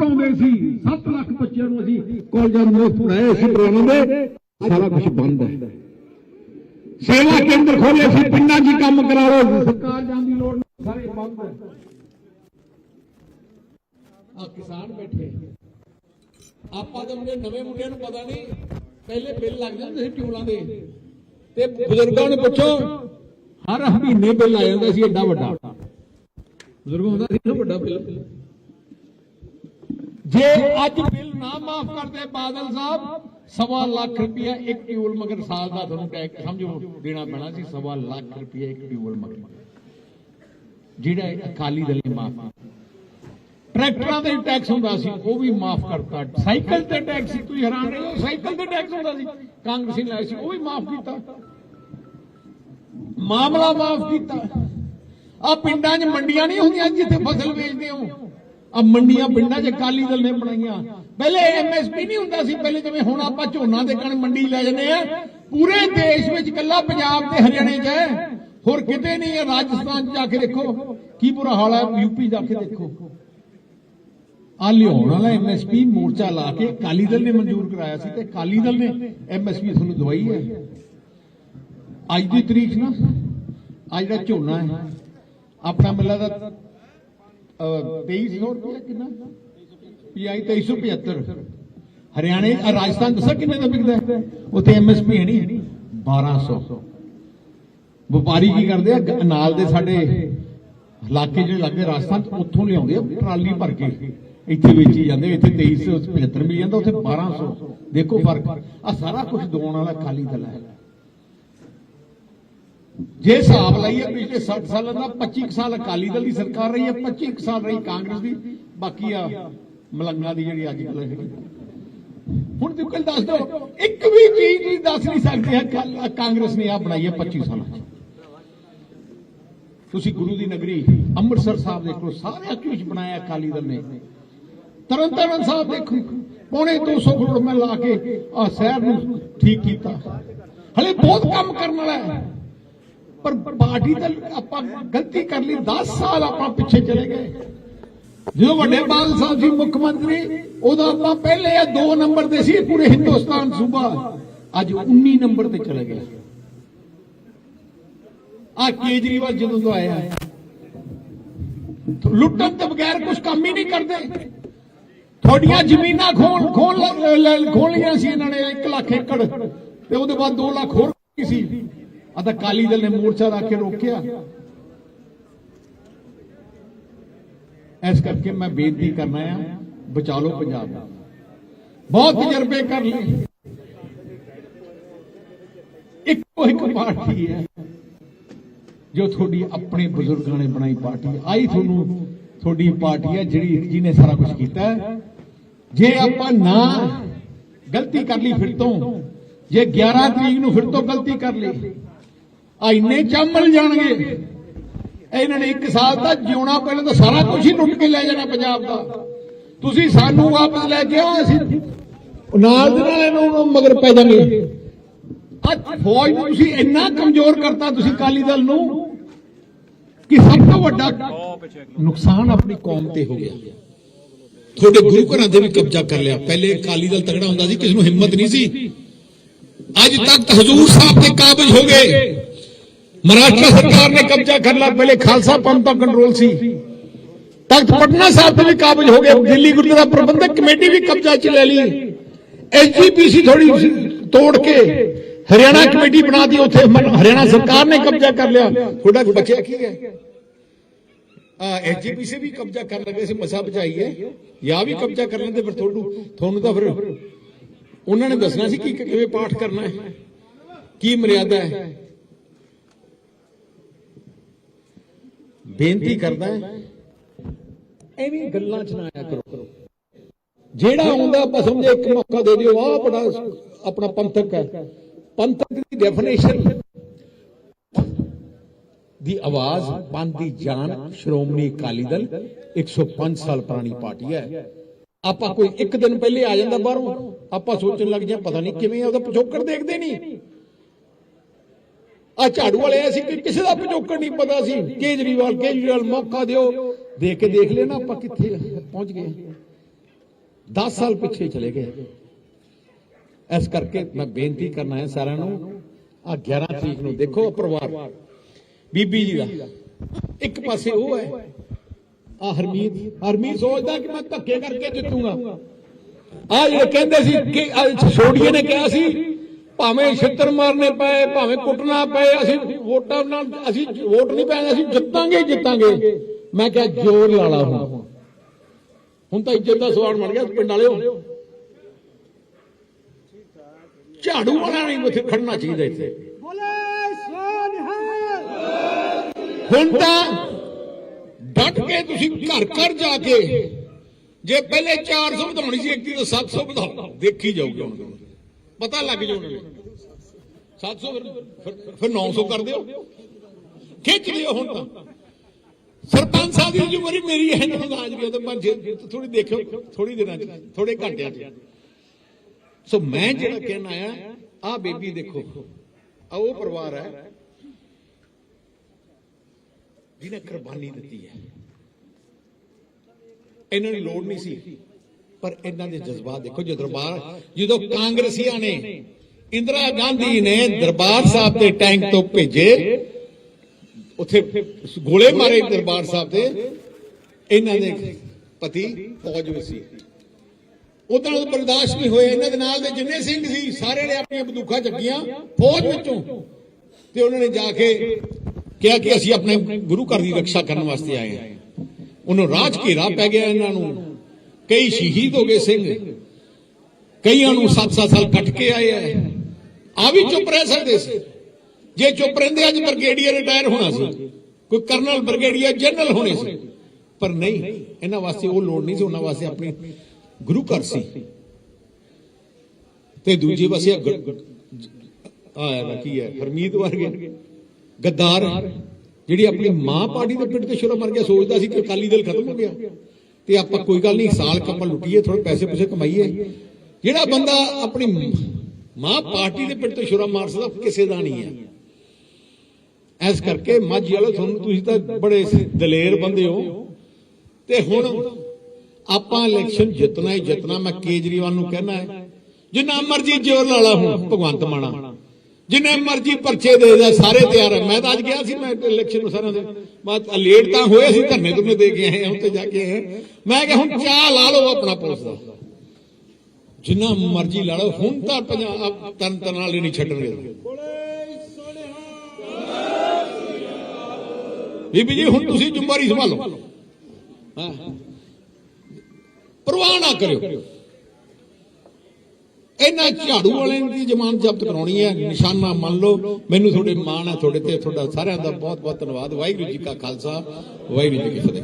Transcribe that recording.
ਪੜਾਉਂਦੇ ਸੀ। 7 ਲੱਖ ਬੱਚਿਆਂ ਨੂੰ ਅਸੀਂ ਕਾਲਜਾਂ ਨੂੰ ਮੁਫਤ ਪੜਾਏ ਸੀ ਡਰਾਉਂਦੇ ਦੇ। ਸਾਰਾ ਕੁਝ ਬੰਦ ਹੈ। ਸੇਵਾ ਕੇਂਦਰ ਖੋਲੇ ਸੀ, ਪਿੰਡਾਂ 'ਚ ਕੰਮ ਕਰਾਓ। ਸਰਕਾਰ ਜਾਣ ਦੀ ਲੋੜ ਨਹੀਂ, ਸਾਰੇ ਬੰਦ ਹੈ। ਆ ਕਿਸਾਨ ਬੈਠੇ। ਆਪਾਂ ਤਾਂ ਮੁੰਡੇ ਨਵੇਂ ਮੁੰਡਿਆਂ ਨੂੰ ਪਤਾ ਨਹੀਂ, ਪਹਿਲੇ ਬਿੱਲ ਲੱਗ ਜਾਂਦੇ ਸੀ ਟਿਊਲਾਂ ਦੇ। ਤੇ ਬਜ਼ੁਰਗਾਂ ਨੂੰ ਪੁੱਛੋ, ਹਰ ਮਹੀਨੇ ਬਿੱਲ ਆ ਜਾਂਦਾ ਸੀ, ਏਡਾ ਵੱਡਾ। ਬਜ਼ੁਰਗ ਹੁੰਦਾ ਸੀ ਵੱਡਾ ਬਿੱਲ। ਜੇ ਅੱਜ ਬਿੱਲ ਨਾ ਮਾਫ ਕਰਦੇ ਬਾਦਲ ਸਾਹਿਬ, ਸਵਾ ਲੱਖ ਰੁਪਇਆ ਇੱਕ ਟਿਊਲ ਮਗਰ ਸਾਲ ਦਾ ਤੁਹਾਨੂੰ ਟੈਕਸ ਸਮਝੋ, ਦੇਣਾ ਪੈਣਾ ਸੀ ਸਵਾ ਲੱਖ ਰੁਪਇਆ ਇੱਕ ਟਿਊਲ ਮਗਰ। ਜਿਹੜਾ ਅਕਾਲੀ ਦਲ ਨੇ ਮਾਫ ਟਰੈਕਟਰਾਂ ਤੇ ਟੈਕਸ ਹੁੰਦਾ ਸੀ, ਉਹ ਵੀ ਮਾਫ ਕਰਤਾ। ਸਾਈਕਲ ਤੇ ਟੈਕਸ ਤੁਸੀਂ ਹੈਰਾਨ ਰਹੇ ਹੋ, ਸਾਈਕਲ ਤੇ ਟੈਕਸ ਹੁੰਦਾ ਸੀ। ਕਾਂਗਰਸੀ ਨੇ ਲਾਇਆ ਸੀ, ਉਹ ਵੀ ਮਾਫ ਕੀਤਾ। ਮਾਮਲਾ ਮਾਫ ਕੀਤਾ। ਆ ਪਿੰਡਾਂ 'ਚ ਮੰਡੀਆਂ ਨਹੀਂ ਹੁੰਦੀਆਂ ਜਿੱਥੇ ਫਸਲ ਵੇਚਦੇ ਹੋ। ਆ ਮੰਡੀਆਂ ਪਿੰਡਾਂ 'ਚ ਅਕਾਲੀ ਦਲ ਨੇ ਬਣਾਈਆਂ। ਪਹਿਲੇ ਐਮਐਸਪੀ ਨਹੀਂ ਹੁੰਦਾ ਸੀ, ਪਹਿਲੇ ਜਿਵੇਂ ਹੁਣ ਆਪਾਂ ਝੋਨਾ ਦੇ ਕਣ ਮੰਡੀ ਲੈ ਜਾਂਦੇ ਆ, ਪੂਰੇ ਦੇਸ਼ ਵਿੱਚ ਇਕੱਲਾ ਪੰਜਾਬ ਤੇ ਹਰਿਆਣੇ 'ਚ ਹੈ। ਹੋਰ ਕਿਤੇ ਨਹੀਂ ਹੈ, ਰਾਜਸਥਾਨ 'ਚ ਜਾ ਕੇ ਦੇਖੋ। ਕੀ ਬੁਰਾ ਹਾਲ ਹੈ ਯੂਪੀ ਜਾ ਕੇ ਦੇਖੋ। ਆ ਲਿਆਉਣ ਵਾਲਾ ਐਮਐਸਪੀ ਮੋਰਚਾ ਲਾ ਕੇ ਅਕਾਲੀ ਦਲ ਨੇ ਮਨਜ਼ੂਰ ਕਰਾਇਆ ਸੀ ਤੇ ਅਕਾਲੀ ਦਲ ਨੇ ਐਮਐਸਪੀ ਤੁਹਾਨੂੰ ਦਵਾਈ ਹੈ। ਅੱਜ ਦੀ ਤਰੀਕ ਨਾ, ਅੱਜ ਦਾ ਝੋਨਾ ਹੈ। ਆਪਣਾ ਮਿਲਾ 2300 ਰੁਪਏ ਕਿੰਨਾ? ਪੀਆਈ 2375 ਹਰਿਆਣੇ ਆ ਰਾਜਸਥਾਨ ਦੱਸਾਂ ਕਿੰਨੇ ਦਾ ਵਿਕਦਾ ਉੱਥੇ ਐਮਐਸਪੀ ਹੈ ਨਹੀਂ 1200 ਵਪਾਰੀ ਕੀ ਕਰਦੇ ਆ? ਨਾਲ ਦੇ ਸਾਡੇ ਇਲਾਕੇ ਜਿਹੜੇ ਲੱਗਦੇ ਰਾਜਸਥਾਨ ਚ ਉੱਥੋਂ ਲਿਆਉਂਦੇ ਆ, ਟਰਾਲੀ ਭਰ ਕੇ। ਇੱਥੇ ਵੇਚੀ ਜਾਂਦੇ ਇੱਥੇ 2375 ਮਿਲ ਜਾਂਦਾ, ਉੱਥੇ 1200 ਦੇਖੋ ਫ਼ਰਕ। ਆ ਸਾਰਾ ਕੁਝ ਦਵਾਉਣ ਵਾਲਾ ਖਾਲੀ ਦਲ ਹੈ। ਜੇ ਹਿਸਾਬ ਲਾਈਏ ਪਿਛਲੇ 60 ਸਾਲਾਂ ਦਾ 25 ਸਾਲ ਅਕਾਲੀ ਦਲ ਦੀ ਸਰਕਾਰ ਰਹੀ ਹੈ 25 ਸਾਲ ਰਹੀ ਕਾਂਗਰਸ ਦੀ, ਬਾਕੀ ਆ ਮਲੰਗਾ ਦੀ ਜਿਹੜੀ ਅੱਜ ਕੱਲ੍ਹ ਹੈਗੀ। ਹੁਣ ਤੁਸੀਂ ਕੱਲ ਦੱਸ ਦਿਓ, ਇੱਕ ਵੀ ਚੀਜ਼ ਤੁਸੀਂ ਦੱਸ ਨਹੀਂ ਸਕਦੇ ਕਾਂਗਰਸ ਨੇ ਆ ਬਣਾਈ ਹੈ 25 ਸਾਲਾਂ ਚ। ਤੁਸੀਂ ਗੁਰੂ ਦੀ ਨਗਰੀ, ਅੰਮ੍ਰਿਤਸਰ ਸਾਹਿਬ ਦੇਖ ਲਓ ਸਾਰੇ ਕੁਝ ਬਣਾਇਆ ਅਕਾਲੀ ਦਲ ਨੇ। ਤਰਨ ਤਾਰਨ ਸਾਹਿਬ ਦੇਖੋ, ਪੌਣੇ 200 ਕਰੋੜ ਮੈਂ ਲਾ ਕੇ ਆ ਸ਼ਹਿਰ ਨੂੰ ਠੀਕ ਕੀਤਾ। ਹਲੇ ਬਹੁਤ ਕੰਮ ਕਰਨ ਵਾਲਾ ਹੈ। ਪਰ ਪਾਰਟੀ ਦਾ ਆਪਾਂ ਗਲਤੀ ਕਰ ਲਈ 10 ਸਾਲ ਆਪਾਂ ਪਿੱਛੇ ਚਲੇ ਗਏ। ਜਦੋਂ ਵੱਡੇ ਬਾਦਲ ਸਾਹਿਬ ਜੀ, ਮੁੱਖ ਮੰਤਰੀ, ਉਦੋਂ ਆਪਾਂ ਪਹਿਲੇ ਆ 2 ਨੰਬਰ ਤੇ ਸੀ ਪੂਰੇ ਹਿੰਦੁਸਤਾਨ ਸੂਬਾ। ਅੱਜ 19 ਨੰਬਰ ਤੇ ਚਲੇ ਗਏ। ਆ ਕੇਜਰੀਵਾਲ ਜਦੋਂ ਤੋਂ ਆਇਆ ਲੁੱਟਣ ਤੋਂ ਬਗੈਰ ਕੁਝ ਕੰਮ ਹੀ ਨਹੀਂ ਕਰਦੇ। ਤੁਹਾਡੀਆਂ ਜ਼ਮੀਨਾਂ ਖੋਣ ਖੋਣ ਖੋਣ ਲਈਆਂ ਸੀ ਇਹਨਾਂ ਨੇ 1 ਲੱਖ ਏਕੜ, ਤੇ ਉਹਦੇ ਬਾਅਦ 2 ਲੱਖ ਹੋਰ ਸੀ? ਤਾਂ ਕਾਲੀ ਦਲ ਨੇ ਮੋਰਚਾ ਰੱਖ ਕੇ ਰੋਕਿਆ। ਇਸ ਕਰਕੇ ਮੈਂ ਬੇਨਤੀ ਕਰਨਾ ਆ ਬਚਾ ਲਓ ਪੰਜਾਬ ਬਹੁਤ ਤਜਰਬੇ ਕਰ ਲਏ। ਇੱਕੋ ਇੱਕ ਪਾਰਟੀ ਹੈ, ਜੋ ਤੁਹਾਡੀ ਆਪਣੇ ਬਜ਼ੁਰਗਾਂ ਨੇ ਬਣਾਈ ਪਾਰਟੀ ਆਈ ਤੁਹਾਨੂੰ ਤੁਹਾਡੀ ਪਾਰਟੀ ਹੈ ਜਿਹੜੀ ਜਿਹਨੇ ਸਾਰਾ ਕੁਝ ਕੀਤਾ ਜੇ ਆਪਾਂ ਨਾ ਗਲਤੀ ਕਰ ਲਈ ਫਿਰ ਤੋਂ, ਜੇ 11 ਤਰੀਕ ਨੂੰ ਫਿਰ ਤੋਂ ਗਲਤੀ ਕਰ ਲਈ ਆ ਇੰਨੇ ਚਾਮਲ ਜਾਣਗੇ। ਇਹਨਾਂ ਨੇ ਇੱਕ ਸਾਲ ਤਾਂ ਜਿਉਣਾ ਪਹਿਲਾਂ ਤਾਂ ਸਾਰਾ ਕੁਝ ਹੀ ਲੁੱਟ ਕੇ ਲੈ ਜਾਣਾ ਪੰਜਾਬ ਦਾ। ਤੁਸੀਂ ਸਾਨੂੰ ਵਾਪਸ ਲੈ ਕੇ ਆਓ, ਅਸੀਂ ਨਾਲ ਦੇ ਨਾਲ ਇਹਨੂੰ ਮਗਰ ਪੈ ਜਾਣਗੇ ਫੌਜ ਨੂੰ ਤੁਸੀਂ ਇੰਨਾ ਕਮਜ਼ੋਰ ਕਰਤਾ ਤੁਸੀਂ ਕਾਲੀ ਦਲ ਨੂੰ ਕਿ ਸਭ ਤੋਂ ਵੱਡਾ ਨੁਕਸਾਨ ਆਪਣੀ ਕੌਮ ਤੇ ਹੋ ਗਿਆ। ਤੁਹਾਡੇ ਗੁਰੂ ਘਰਾਂ ਤੇ ਵੀ ਕਬਜ਼ਾ ਕਰ ਲਿਆ। ਪਹਿਲੇ ਅਕਾਲੀ ਦਲ ਤਗੜਾ ਹੁੰਦਾ ਸੀ, ਕਿਸੇ ਨੂੰ ਹਿੰਮਤ ਨਹੀਂ ਸੀ। ਅੱਜ ਤੱਕ ਹਜ਼ੂਰ ਸਾਹਿਬ ਤੇ ਕਾਬਜ ਹੋ ਗਏ। ਮਹਾਰਾਸ਼ਟਰ ਸਰਕਾਰ ਨੇ ਕਬਜ਼ਾ ਕਰ ਲਿਆ। ਪਹਿਲੇ ਖਾਲਸਾ ਪੰਥ ਦਾ ਕੰਟਰੋਲ ਸੀ। ਤਖਤ ਪਟਨਾ ਸਾਹਿਬ ਤੇ ਵੀ ਕਾਬਜ ਹੋ ਗਏ ਦਿੱਲੀ ਗੁਰਦੁਆਰਾ ਪ੍ਰਬੰਧਕ ਕਮੇਟੀ ਵੀ ਕਬਜ਼ਾ ਚ ਲੈ ਲਈ। ਐਸਜੀਪੀਸੀ ਥੋੜੀ ਤੋੜ ਕੇ ਹਰਿਆਣਾ ਕਮੇਟੀ ਬਣਾ ਦੀ ਉੱਥੇ ਹਰਿਆਣਾ ਸਰਕਾਰ ਨੇ ਕਬਜ਼ਾ ਕਰ ਲਿਆ। ਥੋੜਾ ਬਚਿਆ ਕੀ ਹੈ? ਆ ਐਸਜੀਪੀਸੀ ਵੀ ਕਬਜ਼ਾ ਕਰ ਲਗੇ ਸੀ, ਮਸਾ ਬਚਾਈ ਹੈ। ਜਾਂ ਵੀ ਕਬਜ਼ਾ ਕਰ ਲੈਂਦੇ, ਫਿਰ ਤੁਹਾਨੂੰ ਤੁਹਾਨੂੰ ਤਾਂ ਫਿਰ ਉਹਨਾਂ ਨੇ ਦੱਸਣਾ ਸੀ ਕਿ ਕਿਵੇਂ ਪਾਠ ਕਰਨਾ ਹੈ। ਕੀ ਮਰਿਆਦਾ ਹੈ? ਬੇਨਤੀ ਕਰਦਾ ਐਵੇਂ ਗੱਲਾਂ ਚ ਨਾ ਆਇਆ ਕਰੋ ਜਿਹੜਾ ਆਉਂਦਾ ਆਪਾਂ ਸਮਝੇ ਇੱਕ ਮੌਕਾ ਦੇ ਦਿਓ ਆਹ ਬੜਾ ਆਪਣਾ ਪੰਥਕ ਹੈ। ਪੰਥਕ ਦੀ ਡੈਫੀਨੇਸ਼ਨ ਦੀ ਆਵਾਜ਼ ਪੰਥ ਦੀ ਜਾਨ ਸ਼੍ਰੋਮਣੀ ਅਕਾਲੀ ਦਲ 105 ਸਾਲ ਪੁਰਾਣੀ ਪਾਰਟੀ ਹੈ। ਆਪਾਂ ਕੋਈ ਇੱਕ ਦਿਨ ਪਹਿਲੇ ਆ ਜਾਂਦਾ ਬਾਹਰੋਂ ਆਪਾਂ ਸੋਚਣ ਲੱਗ ਜਾਂ ਪਤਾ ਨਹੀਂ ਕਿਵੇਂ ਆ ਉਹਦਾ ਪਿਛੋਕੜ ਦੇਖਦੇ ਨਹੀਂ। ਆ ਝਾੜੂ ਵਾਲੇ ਐਸੀ ਕਿ ਕਿਸੇ ਦਾ ਪਿਛੋਕੜ ਨਹੀਂ ਪਤਾ ਸੀ। ਕੇਜਰੀਵਾਲ ਕੇਜਰੀਵਾਲ ਮੌਕਾ ਦਿਓ। ਦੇਖ ਕੇ ਦੇਖ ਲੈਣਾ ਆਪਾਂ ਕਿੱਥੇ ਪਹੁੰਚ ਗਏ। 10 ਸਾਲ ਪਿੱਛੇ ਚਲੇ ਗਏ। ਇਸ ਕਰਕੇ ਮੈਂ ਬੇਨਤੀ ਕਰਨਾ ਹੈ ਸਾਰਿਆਂ ਨੂੰ ਆ 11 ਤਰੀਕ ਨੂੰ ਦੇਖੋ ਪਰਿਵਾਰ। ਬੀਬੀ ਜੀ ਦਾ। ਇੱਕ ਪਾਸੇ ਉਹ ਹੈ। ਆ ਹਰਮੀਤ। ਹਰਮੀਤ ਸੋਚਦਾ ਕਿ ਮੈਂ ਧੱਕੇ ਕਰਕੇ ਜਿੱਤੂਗਾ। ਆ ਜਿਹੜੇ ਕਹਿੰਦੇ ਸੀ ਕਿ ਛੋੜੀਏ ਨੇ ਕਿਹਾ ਸੀ ਭਾਵੇਂ ਛਿੱਤਰ ਮਾਰਨੇ ਪਏ ਭਾਵੇਂ ਕੁੱਟਣਾ ਪਏ ਅਸੀਂ ਵੋਟਾਂ ਨਾਲ ਅਸੀਂ ਵੋਟ ਨਹੀਂ ਪੈਣਾ ਅਸੀਂ ਜਿੱਤਾਂਗੇ ਜਿੱਤਾਂਗੇ ਮੈਂ ਕਿਹਾ ਜ਼ੋਰ ਲਾ ਲਾ ਹੁਣ। ਹੁਣ ਤਾਂ ਇੱਜ਼ਤ ਦਾ ਸਵਾਲ ਬਣ ਗਿਆ ਪਿੰਡ ਵਾਲਿਓ। ਝਾੜੂ ਵਾਲਾ ਨਹੀਂ ਉੱਥੇ ਖੜਨਾ ਚਾਹੀਦਾ ਇੱਥੇ। ਹੁਣ ਤਾਂ ਡਟ ਕੇ ਤੁਸੀਂ ਘਰ ਘਰ ਜਾ ਕੇ ਜੇ ਪਹਿਲੇ 400 ਵਧਾਉਣੀ ਸੀ ਇੱਕ ਦੀ ਤਾਂ 700 ਵਧਾਓ। ਦੇਖੀ ਜਾਊਗੀ ਹੁਣ ਪਤਾ ਲੱਗ ਜਾਊ ਉਹਨਾਂ ਨੂੰ 700 ਫਿਰ- ਫਿਰ- ਫਿਰ 900 ਕਰ ਦਿਓ। ਖਿੱਚ ਲਿਓ ਹੁਣ ਤਾਂ। ਸਰਪੰਚ ਸਾਹਿਬ ਦੀ ਉਮਰ ਮੇਰੀ ਹੈ ਨਾ ਰਾਜ ਵੀ ਤਾਂ ਥੋੜੀ ਦੇਖਿਓ ਥੋੜੀ ਦਿਨਾਂ ਚ ਥੋੜੇ ਘੰਟਿਆਂ ਚ। ਸੋ ਮੈਂ ਜਿਹੜਾ ਕਹਿਣ ਆਇਆ ਆ ਬੇਬੀ ਦੇਖੋ। ਆ ਉਹ ਪਰਿਵਾਰ ਹੈ ਜਿਹਨੇ ਕੁਰਬਾਨੀ ਦਿੱਤੀ ਹੈ। ਇਹਨਾਂ ਦੀ ਲੋੜ ਨਹੀਂ ਸੀ। ਪਰ ਇਹਨਾਂ ਦੇ ਜਜ਼ਬਾਤ ਦੇਖੋ ਜੋ ਦਰਬਾਰ, ਜਦੋਂ ਕਾਂਗਰਸੀਆਂ ਨੇ, ਇੰਦਰਾ ਗਾਂਧੀ ਨੇ ਦਰਬਾਰ ਸਾਹਿਬ ਤੇ ਟੈਂਕ ਤੋਂ ਭੇਜੇ, ਉੱਥੇ ਗੋਲੇ ਮਾਰੇ ਦਰਬਾਰ ਸਾਹਿਬ ਤੇ ਇਹਨਾਂ ਦੇ ਪਤੀ ਫੌਜ ਵਿੱਚ ਸੀ। ਉਦੋਂ ਬਰਦਾਸ਼ਤ ਨਹੀਂ ਹੋਏ ਇਹਨਾਂ ਦੇ ਨਾਲ ਦੇ ਜਿੰਨੇ ਸਿੰਘ ਸੀ, ਸਾਰੇ ਨੇ ਆਪਣੀਆਂ ਬੰਦੂਕਾਂ ਚੱਕੀਆਂ ਫੌਜ ਵਿੱਚੋਂ। ਤੇ ਉਹਨਾਂ ਨੇ ਜਾ ਕੇ ਕਿਹਾ ਕਿ ਅਸੀਂ ਆਪਣੇ ਗੁਰੂ ਘਰ ਦੀ ਰੱਖਿਆ ਕਰਨ ਵਾਸਤੇ ਆਏ ਹਾਂ। ਉਹਨੂੰ ਰਾਜ ਘੇਰਾ ਪੈ ਗਿਆ ਇਹਨਾਂ ਨੂੰ। ਕਈ ਸ਼ਹੀਦ ਹੋ ਗਏ ਸਿੰਘ। ਕਈਆਂ ਨੂੰ 7-7 ਸਾਲ ਕੱਟ ਕੇ ਆਏ ਆ। ਆ ਵੀ ਚੁੱਪ ਰਹਿ ਸਕਦੇ ਸੀ। ਜੇ ਚੁੱਪ ਰਹਿੰਦੇ, ਅੱਜ ਬ੍ਰਿਗੇਡੀਅਰ ਰਿਟਾਇਰ ਹੋਣਾ ਸੀ। ਕੋਈ ਕਰਨਲ ਬ੍ਰਿਗੇਡੀਅਰ ਜਨਰਲ ਹੋਣੇ ਸੀ। ਪਰ ਨਹੀਂ, ਇਹਨਾਂ ਵਾਸਤੇ ਉਹ ਲੋੜ ਨਹੀਂ ਸੀ। ਉਹਨਾਂ ਵਾਸਤੇ ਆਪਣੀ ਗੁਰੂ ਘਰ ਸੀ। ਤੇ ਦੂਜੇ ਪਾਸੇ ਆ ਕੀ ਹੈ? ਹਰਮੀਤ ਵਰਗੇ। ਗੱਦਾਰ। ਜਿਹੜੀ ਆਪਣੀ ਮਾਂ ਪਾਰਟੀ ਦੇ ਪਿੰਡ ਤੇ ਸ਼ੁਰੂ ਮਰ ਗਿਆ, ਸੋਚਦਾ ਸੀ ਕਿ ਅਕਾਲੀ ਦਲ ਖਤਮ ਹੋ ਗਿਆ। ਤੇ ਆਪਾਂ ਕੋਈ ਗੱਲ ਨਹੀਂ, ਸਾਲ ਕੰਮਲ ਲੁੱਟੀਏ ਥੋੜੇ ਪੈਸੇ ਪੂਸੇ ਕਮਾਈਏ। ਜਿਹੜਾ ਬੰਦਾ ਆਪਣੀ ਮਾਂ ਪਾਰਟੀ ਦੇ ਪਿੰਡ ਤੇ ਸ਼ੁਰੂ ਮਾਰ ਸਕਦਾ, ਕਿਸੇ ਦਾ ਨਹੀਂ ਹੈ। ਇਸ ਕਰਕੇ ਮਾਝੀ ਵਾਲੇ, ਤੁਹਾਨੂੰ ਤੁਸੀਂ ਤਾਂ ਬੜੇ ਦਲੇਰ ਬੰਦੇ ਹੋ। ਤੇ ਹੁਣ ਆਪਾਂ ਇਲੈਕਸ਼ਨ ਜਿੱਤਣਾ ਹੀ ਜਿੱਤਣਾ, ਮੈਂ ਕੇਜਰੀਵਾਲ ਨੂੰ ਕਹਿਣਾ ਹੈ, ਜਿੰਨਾ ਮਰਜ਼ੀ ਜ਼ੋਰ ਲਾ ਲਾ ਹੁਣ, ਭਗਵੰਤ ਮਾਣਾ ਜਿੰਨੇ ਮਰਜ਼ੀ ਪਰਚੇ ਦੇ ਦੇ, ਸਾਰੇ ਤਿਆਰ ਹੈ ਮੈਂ ਤਾਂ ਅੱਜ ਗਿਆ ਸੀ, ਮੈਂ ਇਲੈਕਸ਼ਨ ਨੂੰ ਸਾਰਿਆਂ ਦੇ। ਮੈਂ ਲੇਟ ਤਾਂ ਹੋਏ ਸੀ ਧਰਨੇ ਤੁਰਨੇ ਦੇ ਕੇ ਆਏ ਹਾਂ ਉੱਤੇ ਜਾ ਕੇ ਆਏ ਮੈਂ ਕਿਹਾ, ਹੁਣ ਚਾਹ ਲਾ ਲਓ ਆਪਣਾ ਪੁਲਿਸ ਦਾ। ਜਿੰਨਾ ਮਰਜ਼ੀ ਲਾ ਲਓ, ਹੁਣ ਤਾਂ ਪੰਜਾਬ ਤਨ ਤਨ ਵਾਲੇ ਨਹੀਂ ਛੱਡਣਗੇ। ਬੋਲੇ ਬੀਬੀ ਜੀ, ਹੁਣ ਤੁਸੀਂ ਜ਼ਿੰਮੇਵਾਰੀ ਸੰਭਾਲੋ। ਹਾਂ। ਪਰਵਾਹ ਨਾ ਕਰਿਓ। ਇਹਨਾਂ ਝਾੜੂ ਵਾਲਿਆਂ ਦੀ ਜ਼ਮਾਨਤ ਜ਼ਬਤ ਕਰਾਉਣੀ ਹੈ। ਨਿਸ਼ਾਨਾ ਮੰਨ ਲਓ। ਮੈਨੂੰ ਤੁਹਾਡੇ ਮਾਣ ਹੈ, ਤੁਹਾਡੇ ਤੇ ਤੁਹਾਡਾ ਸਾਰਿਆਂ ਦਾ ਬਹੁਤ ਬਹੁਤ ਧੰਨਵਾਦ। ਵਾਹਿਗੁਰੂ ਜੀ ਕਾ ਖਾਲਸਾ, ਵਾਹਿਗੁਰੂ ਜੀ ਕੀ ਫਤਿਹ।